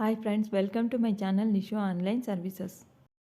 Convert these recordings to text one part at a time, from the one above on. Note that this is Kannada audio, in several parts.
Hi friends welcome to my channel Nishu online services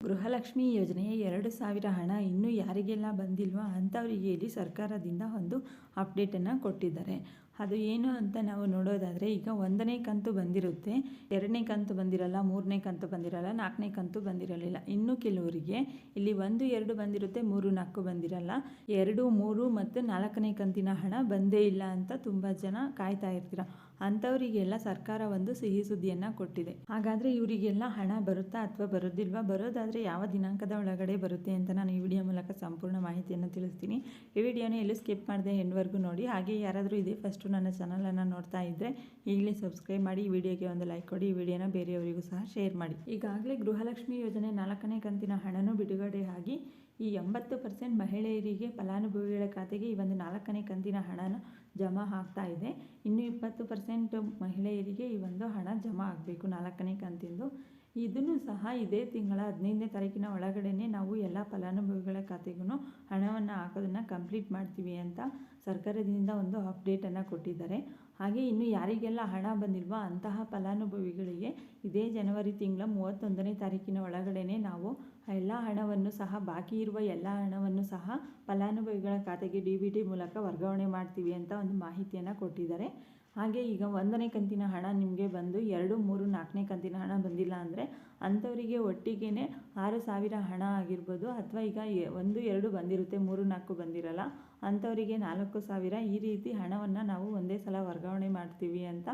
Gruhalakshmi ಯೋಜನೆಯ ಎರಡು ಸಾವಿರ ಹಣ ಇನ್ನೂ ಯಾರಿಗೆಲ್ಲ ಬಂದಿಲ್ವಾ ಅಂಥವರಿಗೆ ಇಲ್ಲಿ ಸರ್ಕಾರದಿಂದ ಒಂದು ಅಪ್ಡೇಟನ್ನು ಕೊಟ್ಟಿದ್ದಾರೆ. ಅದು ಏನು ಅಂತ ನಾವು ನೋಡೋದಾದರೆ ಈಗ ಒಂದನೇ ಕಂತು ಬಂದಿರುತ್ತೆ, ಎರಡನೇ ಕಂತು ಬಂದಿರಲ್ಲ, ಮೂರನೇ ಕಂತು ಬಂದಿರಲ್ಲ, ನಾಲ್ಕನೇ ಕಂತು ಬಂದಿರಲಿಲ್ಲ. ಇನ್ನೂ ಕೆಲವರಿಗೆ ಇಲ್ಲಿ ಒಂದು, ಎರಡು ಬಂದಿರುತ್ತೆ, ಮೂರು, ನಾಲ್ಕು ಬಂದಿರಲ್ಲ. ಎರಡು, ಮೂರು ಮತ್ತು ನಾಲ್ಕನೇ ಕಂತಿನ ಹಣ ಬಂದೇ ಇಲ್ಲ ಅಂತ ತುಂಬ ಜನ ಕಾಯ್ತಾ ಇರ್ತೀರ. ಅಂಥವರಿಗೆಲ್ಲ ಸರ್ಕಾರ ಒಂದು ಸಿಹಿ ಸುದ್ದಿಯನ್ನು ಕೊಟ್ಟಿದೆ. ಹಾಗಾದರೆ ಇವರಿಗೆಲ್ಲ ಹಣ ಬರುತ್ತಾ ಅಥವಾ ಬರೋದಿಲ್ವಾ ಬರೋದಾದರೆ ಯಾವ ದಿನಾಂಕದ ಒಳಗಡೆ ಬರುತ್ತೆ ಅಂತ ನಾನು ಈ ವಿಡಿಯೋ ಮೂಲಕ ಸಂಪೂರ್ಣ ಮಾಹಿತಿಯನ್ನು ತಿಳಿಸ್ತೀನಿ. ಈ ವಿಡಿಯೋನ ಎಲ್ಲೂ ಸ್ಕಿಪ್ ಮಾಡಿದೆ ಎಂಡ್ವರೆಗೂ ನೋಡಿ. ಹಾಗೆ ಯಾರಾದರೂ ಇದೇ ಫಸ್ಟು ನನ್ನ ಚಾನಲನ್ನು ನೋಡ್ತಾ ಇದ್ದರೆ ಈಗಲೇ ಸಬ್ಸ್ಕ್ರೈಬ್ ಮಾಡಿ, ಈ ವಿಡಿಯೋಗೆ ಒಂದು ಲೈಕ್ ಕೊಡಿ, ಈ ವಿಡಿಯೋನ ಬೇರೆಯವರಿಗೂ ಸಹ ಶೇರ್ ಮಾಡಿ. ಈಗಾಗಲೇ ಗೃಹಲಕ್ಷ್ಮಿ ಯೋಜನೆ ನಾಲ್ಕನೇ ಕಂತಿನ ಹಣನೂ ಬಿಡುಗಡೆ ಆಗಿ, ಈ ಎಂಬತ್ತು ಪರ್ಸೆಂಟ್ ಮಹಿಳೆಯರಿಗೆ ಫಲಾನುಭವಿಗಳ ಖಾತೆಗೆ ಈ ಒಂದು ನಾಲ್ಕನೇ ಕಂತಿನ ಹಣನ ಜಮಾ ಆಗ್ತಾ ಇದೆ. ಇನ್ನು ಇಪ್ಪತ್ತು ಪರ್ಸೆಂಟ್ ಮಹಿಳೆಯರಿಗೆ ಈ ಒಂದು ಹಣ ಜಮಾ ಆಗಬೇಕು ನಾಲ್ಕನೇ ಕಂತಿಂದು. ಇದನ್ನು ಸಹ ಇದೇ ತಿಂಗಳ ಹದಿನೈದನೇ ತಾರೀಕಿನ ಒಳಗಡೆನೆ ನಾವು ಎಲ್ಲ ಫಲಾನುಭವಿಗಳ ಖಾತೆಗೂ ಹಣವನ್ನು ಹಾಕೋದನ್ನು ಕಂಪ್ಲೀಟ್ ಮಾಡ್ತೀವಿ ಅಂತ ಸರ್ಕಾರದಿಂದ ಒಂದು ಅಪ್ಡೇಟನ್ನು ಕೊಟ್ಟಿದ್ದಾರೆ. ಹಾಗೆ ಇನ್ನು ಯಾರಿಗೆಲ್ಲ ಹಣ ಬಂದಿಲ್ವೋ ಅಂತಹ ಫಲಾನುಭವಿಗಳಿಗೆ ಇದೇ ಜನವರಿ ತಿಂಗಳ ಮೂವತ್ತೊಂದನೇ ತಾರೀಕಿನ ಒಳಗಡೆನೆ ನಾವು ಎಲ್ಲ ಹಣವನ್ನು ಸಹ ಬಾಕಿ ಇರುವ ಎಲ್ಲ ಹಣವನ್ನು ಸಹ ಫಲಾನುಭವಿಗಳ ಖಾತೆಗೆ ಡಿ ಬಿ ಟಿ ಮೂಲಕ ವರ್ಗಾವಣೆ ಮಾಡ್ತೀವಿ ಅಂತ ಒಂದು ಮಾಹಿತಿಯನ್ನು ಕೊಟ್ಟಿದ್ದಾರೆ. ಹಾಗೆ ಈಗ ಒಂದನೇ ಕಂತಿನ ಹಣ ನಿಮಗೆ ಬಂದು ಎರಡು ಮೂರು ನಾಲ್ಕನೇ ಕಂತಿನ ಹಣ ಬಂದಿಲ್ಲ ಅಂದರೆ ಅಂಥವರಿಗೆ ಒಟ್ಟಿಗೆ ಆರು ಸಾವಿರ ಹಣ ಆಗಿರ್ಬೋದು ಅಥವಾ ಈಗ ಒಂದು ಎರಡು ಬಂದಿರುತ್ತೆ ಮೂರು ನಾಲ್ಕು ಬಂದಿರಲ್ಲ ಅಂಥವರಿಗೆ ನಾಲ್ಕು ಸಾವಿರ ಈ ರೀತಿ ಹಣವನ್ನು ನಾವು ಒಂದೇ ಸಲ ವರ್ಗಾವಣೆ ಮಾಡ್ತೀವಿ ಅಂತ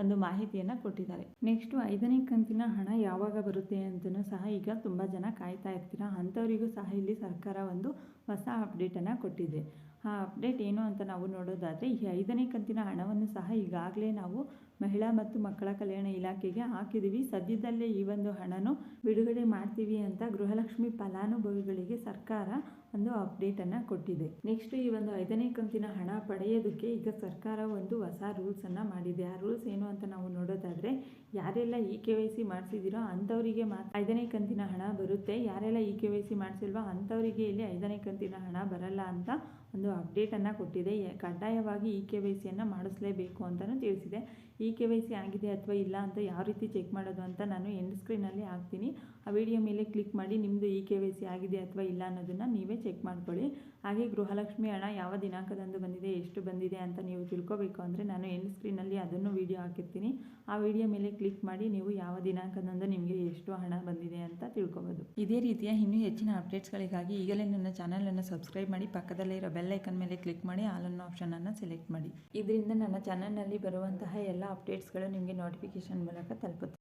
ಒಂದು ಮಾಹಿತಿಯನ್ನು ಕೊಟ್ಟಿದ್ದಾರೆ. ನೆಕ್ಸ್ಟು ಐದನೇ ಕಂತಿನ ಹಣ ಯಾವಾಗ ಬರುತ್ತೆ ಅಂತಲೂ ಸಹ ಈಗ ತುಂಬ ಜನ ಕಾಯ್ತಾ ಇರ್ತೀರ. ಅಂಥವರಿಗೂ ಸಹ ಇಲ್ಲಿ ಸರ್ಕಾರ ಒಂದು ಹೊಸ ಅಪ್ಡೇಟನ್ನು ಕೊಟ್ಟಿದೆ. ಆ ಅಪ್ಡೇಟ್ ಏನು ಅಂತ ನಾವು ನೋಡೋದಾದರೆ, ಈ ಐದನೇ ಕಂತಿನ ಹಣವನ್ನು ಸಹ ಈಗಾಗಲೇ ನಾವು ಮಹಿಳಾ ಮತ್ತು ಮಕ್ಕಳ ಕಲ್ಯಾಣ ಇಲಾಖೆಗೆ ಹಾಕಿದ್ದೀವಿ ಸದ್ಯದಲ್ಲೇ ಈ ಒಂದು ಹಣನು ಬಿಡುಗಡೆ ಮಾಡ್ತೀವಿ ಅಂತ ಗೃಹಲಕ್ಷ್ಮಿ ಫಲಾನುಭವಿಗಳಿಗೆ ಸರ್ಕಾರ ಒಂದು ಅಪ್ಡೇಟನ್ನು ಕೊಟ್ಟಿದೆ. ನೆಕ್ಸ್ಟ್ ಈ ಒಂದು ಐದನೇ ಕಂತಿನ ಹಣ ಪಡೆಯೋದಕ್ಕೆ ಈಗ ಸರ್ಕಾರ ಒಂದು ಹೊಸ ರೂಲ್ಸನ್ನು ಮಾಡಿದೆ. ಆ ರೂಲ್ಸ್ ಏನು ಅಂತ ನಾವು ನೋಡೋದಾದರೆ, ಯಾರೆಲ್ಲ ಇ ಕೆ ವೈ ಸಿ ಮಾಡಿಸಿದಿರೋ ಅಂಥವರಿಗೆ ಮಾತ್ರ ಐದನೇ ಕಂತಿನ ಹಣ ಬರುತ್ತೆ. ಯಾರೆಲ್ಲ ಇ ಕೆ ವೈ ಸಿ ಮಾಡಿಸಿಲ್ವೋ ಅಂಥವರಿಗೆ ಇಲ್ಲಿ ಐದನೇ ಕಂತಿನ ಹಣ ಬರಲ್ಲ ಅಂತ ಒಂದು ಅಪ್ಡೇಟನ್ನು ಕೊಟ್ಟಿದೆ. ಕಡ್ಡಾಯವಾಗಿ ಇ ಕೆ ವೈ ಸಿಯನ್ನು ಮಾಡಿಸ್ಲೇಬೇಕು ಅಂತಲೂ ತಿಳಿಸಿದೆ. ಇ ಕೆ ವೈ ಸಿ ಆಗಿದೆ ಅಥವಾ ಇಲ್ಲ ಅಂತ ಯಾವ ರೀತಿ ಚೆಕ್ ಮಾಡೋದು ಅಂತ ನಾನು ಎಂಡ್ ಸ್ಕ್ರೀನಲ್ಲಿ ಹಾಕ್ತೀನಿ. ಆ ವಿಡಿಯೋ ಮೇಲೆ ಕ್ಲಿಕ್ ಮಾಡಿ ನಿಮ್ಮದು ಇ ಕೆ ವೈ ಸಿ ಆಗಿದೆ ಅಥವಾ ಇಲ್ಲ ಅನ್ನೋದನ್ನು ನೀವೇ ಚೆಕ್ ಮಾಡ್ಕೊಳ್ಳಿ. ಹಾಗೆ ಗೃಹಲಕ್ಷ್ಮಿ ಹಣ ಯಾವ ದಿನಾಂಕದಂದು ಬಂದಿದೆ, ಎಷ್ಟು ಬಂದಿದೆ ಅಂತ ನೀವು ತಿಳ್ಕೊಬೇಕು ಅಂದರೆ ನಾನು ಎಂಡ್ ಸ್ಕ್ರೀನಲ್ಲಿ ಅದನ್ನು ವಿಡಿಯೋ ಹಾಕಿರ್ತೀನಿ. ಆ ವಿಡಿಯೋ ಮೇಲೆ ಕ್ಲಿಕ್ ಮಾಡಿ ನೀವು ಯಾವ ದಿನಾಂಕದಂದು ನಿಮಗೆ ಎಷ್ಟು ಹಣ ಬಂದಿದೆ ಅಂತ ತಿಳ್ಕೊಬೋದು. ಇದೇ ರೀತಿಯ ಇನ್ನೂ ಹೆಚ್ಚಿನ ಅಪ್ಡೇಟ್ಸ್ಗಳಿಗಾಗಿ ಈಗಲೇ ನನ್ನ ಚಾನಲನ್ನು ಸಬ್ಸ್ಕ್ರೈಬ್ ಮಾಡಿ ಪಕ್ಕದಲ್ಲೇ ಇರೋ ಬೆಲ್ ಐಕನ್ ಮೇಲೆ ಕ್ಲಿಕ್ ಮಾಡಿ ಆಲ್ ಅನ್ನೋ ಆಪ್ಷನನ್ನು ಸೆಲೆಕ್ಟ್ ಮಾಡಿ. ಇದರಿಂದ ನನ್ನ ಚಾನಲ್ನಲ್ಲಿ ಬರುವಂತಹ ಎಲ್ಲ ಅಪ್ಡೇಟ್ಸ್ಗಳು ನಿಮಗೆ ನೋಟಿಫಿಕೇಶನ್ ಮೂಲಕ ತಲುಪುತ್ತೆ.